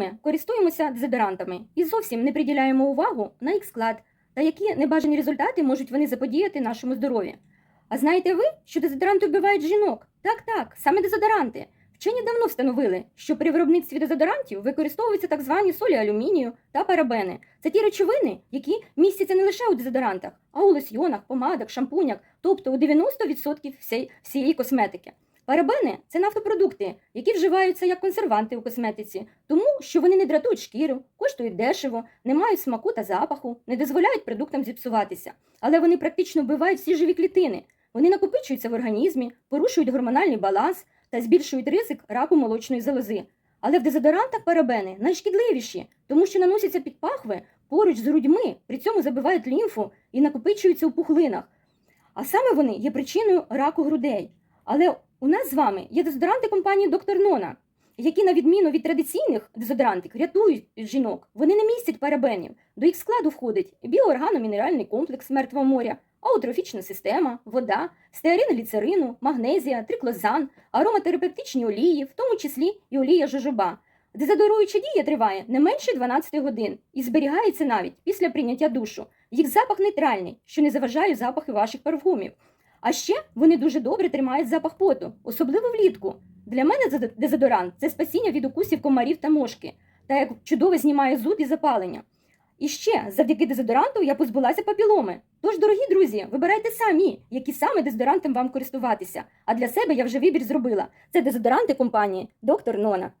ми користуємося дезодорантами і зовсім не приділяємо увагу на їх склад та які небажані результати можуть вони заподіяти нашому здоров'ю. А знаєте ви, що дезодоранти вбивають жінок? Так, так, саме дезодоранти. Вчені давно встановили, що при виробництві дезодорантів використовуються так звані солі алюмінію та парабени. Це ті речовини, які містяться не лише у дезодорантах, а у лосьйонах, помадах, шампунях, тобто у 90% всієї, косметики. Парабени це нафтопродукти, які вживаються як консерванти у косметиці, тому що вони не дратують шкіру, коштують дешево, не мають смаку та запаху, не дозволяють продуктам зіпсуватися, але вони практично вбивають всі живі клітини. Вони накопичуються в організмі, порушують гормональний баланс та збільшують ризик раку молочної залози. Але в дезодорантах парабени найшкідливіші, тому що наносяться під пахви поруч з грудьми, при цьому забивають лімфу і накопичуються у пухлинах. А саме вони є причиною раку грудей. Але у нас з вами є дезодоранти компанії Доктор Нона, які, на відміну від традиційних дезодорантів, рятують жінок. Вони не містять парабенів. До їх складу входить біооргано-мінеральний комплекс мертвого моря, аутрофічна система, вода, стеарин ліцерину, магнезія, триклозан, ароматерапевтичні олії, в тому числі і олія жожоба. Дезодоруюча дія триває не менше 12 годин і зберігається навіть після прийняття душу. Їх запах нейтральний, що не заважає запахи ваших парфумів. А ще вони дуже добре тримають запах поту, особливо влітку. Для мене дезодорант це спасіння від укусів комарів та мошки, та як чудово знімає зуд і запалення. І ще завдяки дезодоранту я позбулася папіломи. Тож, дорогі друзі, вибирайте самі, які саме дезодорантом вам користуватися. А для себе я вже вибір зробила. Це дезодоранти компанії Доктор Нона.